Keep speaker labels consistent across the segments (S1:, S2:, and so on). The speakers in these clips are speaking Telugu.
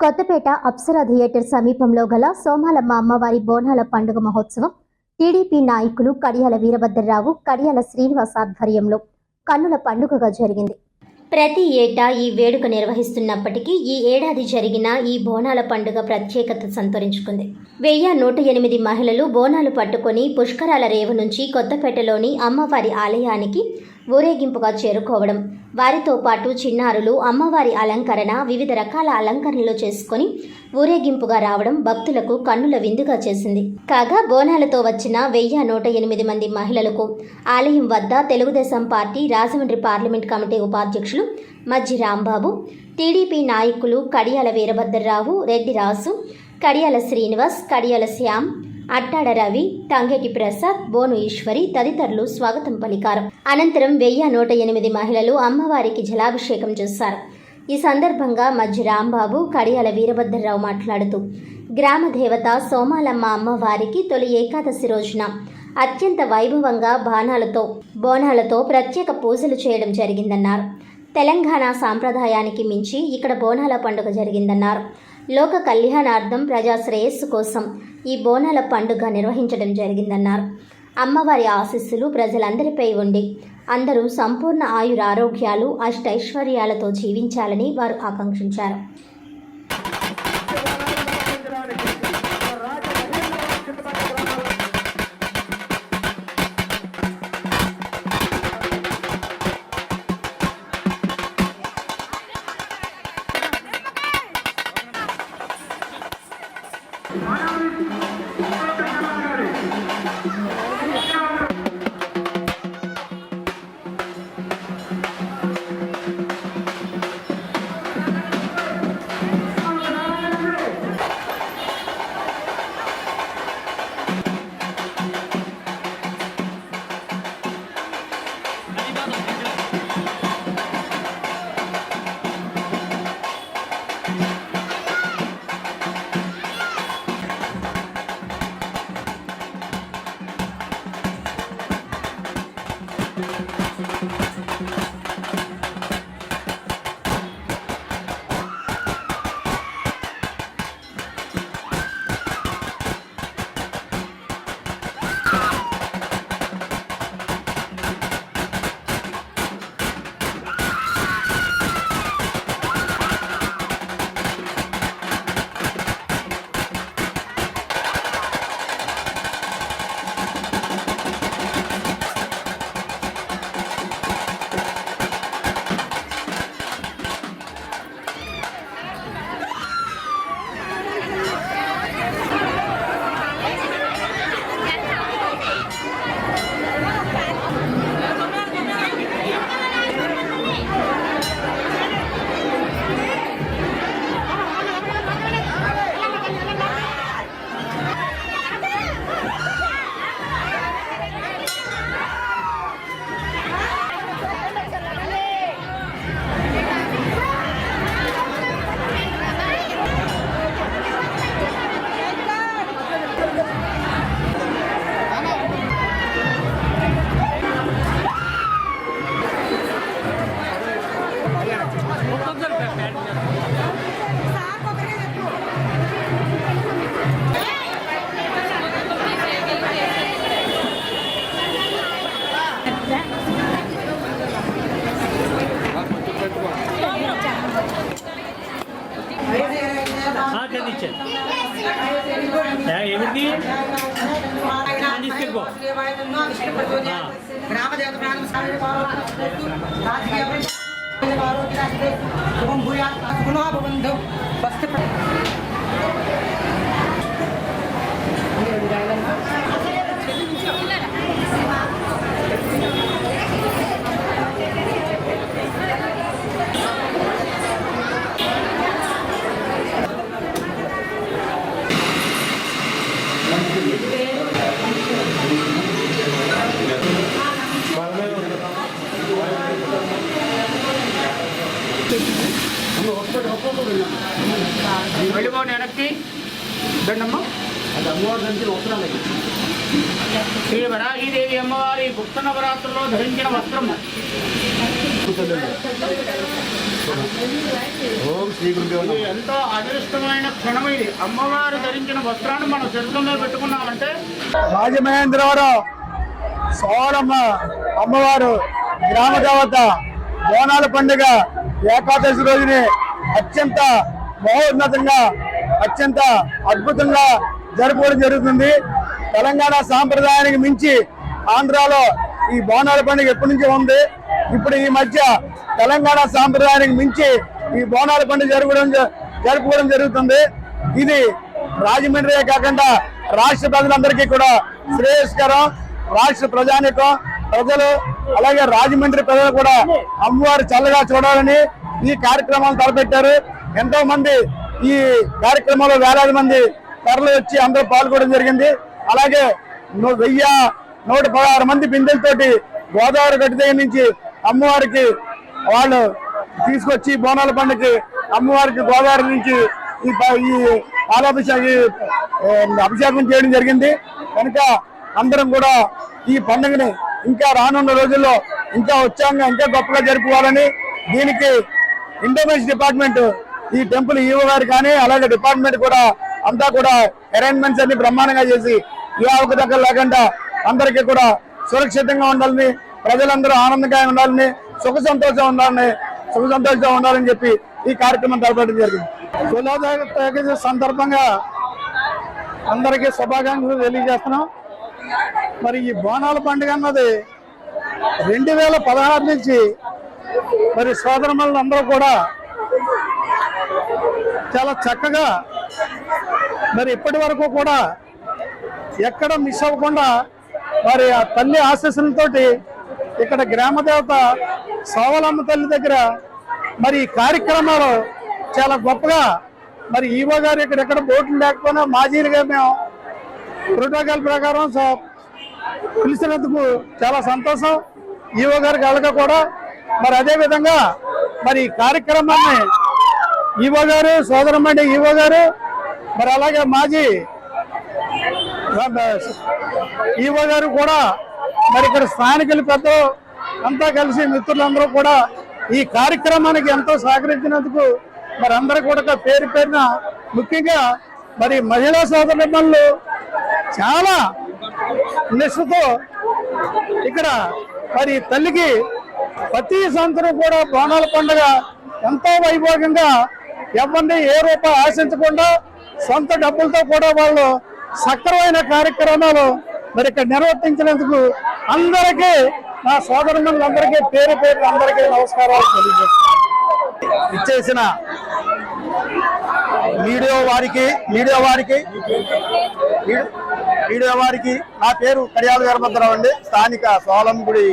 S1: కొత్తపేట అప్సరా థియేటర్ సమీపంలో గల సోమాలమ్మ అమ్మవారి బోనాల పండుగ మహోత్సవం. టీడీపీ నాయకులు కడియాల వీరభద్రరావు కడియాల శ్రీనివాస్ ఆధ్వర్యంలో కన్నుల పండుగగా జరిగింది. ప్రతి ఏటా ఈ వేడుక నిర్వహిస్తున్నప్పటికీ ఈ ఏడాది జరిగిన ఈ బోనాల పండుగ ప్రత్యేకత సంతరించుకుంది. వెయ్యి నూట ఎనిమిది మహిళలు బోనాలు పట్టుకొని పుష్కరాల రేవు నుంచి కొత్తపేటలోని అమ్మవారి ఆలయానికి ఊరేగింపుగా చేరుకోవడం వారితో పాటు చిన్నారులు అమ్మవారి అలంకరణ వివిధ రకాల అలంకరణలు చేసుకొని ఊరేగింపుగా రావడం భక్తులకు కన్నుల విందుగా చేసింది. కాగా బోనాలతో వచ్చిన వెయ్యి నూట ఎనిమిది మంది మహిళలకు ఆలయం వద్ద Telugudesam party Rajahmundry parliament committee ఉపాధ్యక్షులు మజ్జి రాంబాబు టీడీపీ నాయకులు కడియాల వీరభద్రరావు రెడ్డి రాసు కడియాల శ్రీనివాస్ కడియాల శ్యామ్ అట్టాడ రవి తంగేటి ప్రసాద్ బోను ఈశ్వరి తదితరులు స్వాగతం పలికారు. అనంతరం వెయ్యి నూట ఎనిమిది మహిళలు అమ్మవారికి జలాభిషేకం చేశారు. ఈ సందర్భంగా మధ్య రాంబాబు కడియాల వీరభద్రరావు మాట్లాడుతూ గ్రామ దేవత సోమాలమ్మ అమ్మవారికి తొలి ఏకాదశి రోజున అత్యంత వైభవంగా బాణాలతో బోనాలతో ప్రత్యేక పూజలు చేయడం జరిగిందన్నారు. తెలంగాణ సాంప్రదాయానికి మించి ఇక్కడ బోనాల పండుగ జరిగిందన్నారు. లోక కళ్యాణార్థం ప్రజాశ్రేయస్సు కోసం ఈ బోనాల పండుగ నిర్వహించడం జరిగిందన్నారు. అమ్మవారి ఆశీస్సులు ప్రజలందరిపై ఉండి అందరూ సంపూర్ణ ఆయురారోగ్యాలు అష్టైశ్వర్యాలతో జీవించాలని వారు ఆకాంక్షించారు.
S2: చదివించాను ఎవరిది తీసుకెళ్ళిపో
S3: గ్రామదేవత ప్రాణం రాజకీయ శుభం భూయాత్ వస్తు
S2: వెళ్ళిపోండి వెనక్కి. దండమ్మ. శ్రీ వరాహీదేవి అమ్మవారి గుప్త నవరాత్రుల్లో ధరించిన వస్త్రం
S4: ఓం శ్రీ గురుదేవ
S2: ఇది ఎంతో అదృష్టమైన క్షణం ఇది. అమ్మవారు ధరించిన వస్త్రాన్ని మనం శరీరం మీద పెట్టుకున్నామంటే
S4: రాజమహేంద్రవరం సోలమ్మ అమ్మవారు గ్రామ దేవత బోనాల పండుగ ఏకాదశి రోజుని అత్యంత మహోన్నతంగా అత్యంత అద్భుతంగా జరుపుకోవడం జరుగుతుంది. తెలంగాణ సాంప్రదాయానికి మించి ఆంధ్రాలో ఈ బోనాల పండుగ ఎప్పటి నుంచో ఉంది. ఇప్పుడు ఈ మధ్య తెలంగాణ సాంప్రదాయానికి మించి ఈ బోనాల పండుగ జరపడం జరుపుకోవడం జరుగుతుంది. ఇది రాజమండ్రియే కాకుండా రాష్ట్ర ప్రజలందరికీ కూడా శ్రేయస్కరం. రాష్ట్ర ప్రజానికం ప్రజలు అలాగే రాజమండ్రి ప్రజలు కూడా అమ్మవారు చల్లగా చూడాలని ఈ కార్యక్రమాలు తలపెట్టారు. ఎంతో మంది ఈ కార్యక్రమంలో వేలాది మంది తరలి వచ్చి అందరూ పాల్గొనడం జరిగింది. అలాగే వెయ్యి నూట పదహారు మంది బిందెలతోటి గోదావరి గట్టి దగ్గర నుంచి అమ్మవారికి వాళ్ళు తీసుకొచ్చి బోనాల పండుగకి అమ్మవారికి గోదావరి నుంచి ఈ ప- ఈ పాలాభిషేకం అభిషేకం చేయడం జరిగింది. కనుక అందరం కూడా ఈ పండుగని ఇంకా రానున్న రోజుల్లో ఇంకా ఉత్సాహంగా ఇంకా గొప్పగా జరుపుకోవాలని దీనికి ఇండోమేషన్ డిపార్ట్మెంట్ ఈ టెంపుల్ ఈవో గారు కానీ అలాగే డిపార్ట్మెంట్ కూడా అంతా కూడా అరేంజ్మెంట్స్ అన్ని బ్రహ్మాండంగా చేసి ఏ దగ్గర లేకుండా అందరికీ కూడా సురక్షితంగా ఉండాలని ప్రజలందరూ ఆనందంగా ఉండాలని సుఖ సంతోషం ఉండాలని సుఖ సంతోషంగా ఉండాలని చెప్పి ఈ కార్యక్రమం తలపెట్టడం జరిగింది. తులాదేవి సందర్భంగా అందరికీ శుభాకాంక్షలు తెలియజేస్తున్నాం. మరి ఈ బోనాల పండుగ అన్నది రెండు వేల పదహారు నుంచి మరి సోదరమల్లు కూడా చాలా చక్కగా మరి ఇప్పటి వరకు కూడా ఎక్కడ మిస్ అవ్వకుండా మరి ఆ తల్లి ఆశీస్సులతోటి ఇక్కడ గ్రామదేవత సోవలమ్మ తల్లి దగ్గర మరి ఈ కార్యక్రమాలు చాలా గొప్పగా మరి ఈవో గారు ఇక్కడ ఎక్కడ బోట్లు లేకపోయినా మాజీలుగా మేము ప్రోటోకాల్ ప్రకారం పిలిచినందుకు చాలా సంతోషం. ఈవో గారికి అలాగే కూడా మరి అదే విధంగా మరి ఈ కార్యక్రమాన్ని ఈవో గారు సోదరమండి ఈవో గారు మరి అలాగే మాజీ ఈవో గారు కూడా మరి ఇక్కడ స్థానికులు పెద్ద అంతా కలిసి మిత్రులందరూ కూడా ఈ కార్యక్రమానికి ఎంతో సహకరించినందుకు మరి అందరూ కూడా పేరు పేరున ముఖ్యంగా మరి మహిళా సోదరులు చాలా నిష్ఠతో ఇక్కడ మరి తల్లికి ప్రతి సంవత్సరం కూడా బోనాల పండుగ ఎంతో వైభోగంగా ఎవరిని ఏ రూపాయి ఆశించకుండా సొంత డబ్బులతో కూడా వాళ్ళు సక్రమైన కార్యక్రమాలు మరి ఇక్కడ నిర్వర్తించినందుకు అందరికీ నా సోదరులందరికీ పేరు పేరు అందరికీ నమస్కారాలు తెలియజేస్తాను ఇచ్చేసిన మీడియా వారికి మీడియా వారికి మీడియా వారికి నా పేరు కడియాల వీరభద్రరావు అండి. స్థానిక సోలంగుడి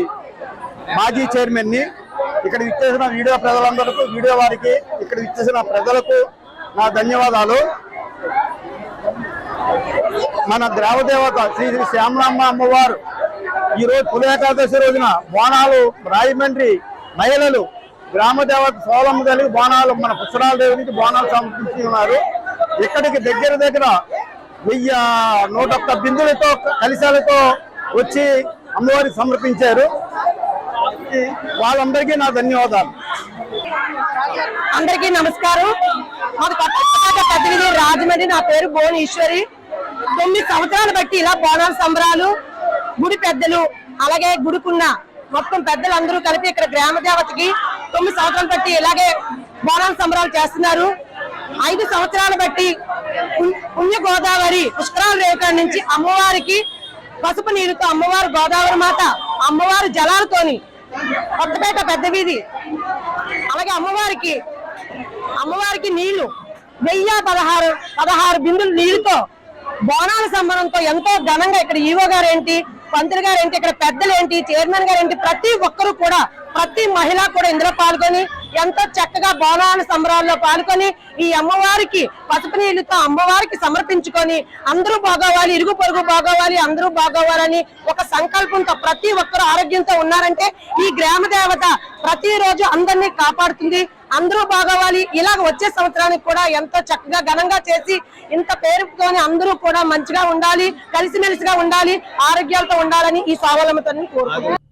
S4: మాజీ చైర్మన్ని ఇక్కడ ఇచ్చేసిన వీడియో ప్రజలందరికీ వీడియో వారికి ఇక్కడ ఇచ్చేసిన ప్రజలకు నా ధన్యవాదాలు. మన గ్రామదేవత శ్రీ శ్రీ శ్యామలమ్మ అమ్మవారు ఈ రోజు రోజున బోనాలు రాజమండ్రి మహిళలు గ్రామదేవత సోలమ్మ కలిగి బోనాలు మన పుచ్చరాల దేవి నుంచి బోనాలు సమర్పించి ఉన్నారు. ఇక్కడికి దగ్గర దగ్గర వెయ్యి నూట ఒక్క బిందులతో కలిశాలతో వచ్చి అమ్మవారికి సమర్పించారు. వాళ్ళందరికీ నా ధన్యవాదాలు.
S5: అందరికీ నమస్కారం. మాది కొత్త ప్రతినిధి రాజమండ్రి నా పేరు బోన్ ఈశ్వరి తొమ్మిది సంవత్సరాలు బట్టి ఇలా బోనాల సంబరాలు గుడి పెద్దలు అలాగే గుడికున్న మొత్తం పెద్దలందరూ కలిపి ఇక్కడ గ్రామ దేవతకి తొమ్మిది సంవత్సరాలు బట్టి ఇలాగే బోనాల సంబరాలు చేస్తున్నారు. ఐదు సంవత్సరాలు బట్టి పుణ్య- గోదావరి పుష్కరాల రేఖ నుంచి అమ్మవారికి పసుపు నీరుతో అమ్మవారు గోదావరి మాత అమ్మవారి జలాలతోని కొత్తపేట పెద్ద వీధి. అలాగే అమ్మవారికి అమ్మవారికి నీళ్ళు. వెయ్యి పదహారు పదహారు బిందులు నీళ్ళతో బోనాల సంబరంతో ఎంతో ఘనంగా ఇక్కడ ఈవో గారు ఏంటి పంతులు గారు ఏంటి ఇక్కడ పెద్దలు ఏంటి చైర్మన్ గారు ఏంటి ప్రతి ఒక్కరు కూడా ప్రతి మహిళ కూడా ఇందులో పాల్గొని ఎంతో చక్కగా బోనాల సంబరాల్లో పాల్గొని ఈ అమ్మవారికి పసుపు నీళ్ళతో అమ్మవారికి సమర్పించుకొని అందరూ బాగోవాలి ఇరుగు పొరుగు బాగోవాలి అందరూ బాగోవాలని ఒక సంకల్పంతో ప్రతి ఒక్కరు ఆరోగ్యంతో ఉన్నారంటే ఈ గ్రామ దేవత ప్రతిరోజు అందరినీ కాపాడుతుంది. అందరూ బాగోవాలి. ఇలాగ వచ్చే సంవత్సరానికి కూడా ఎంతో చక్కగా ఘనంగా చేసి ఇంత పేరుతోని అందరూ కూడా మంచిగా ఉండాలి కలిసిమెలిసిగా ఉండాలి ఆరోగ్యాలతో ఉండాలని ఈ స్వావలంబతో కోరుకుంటున్నాను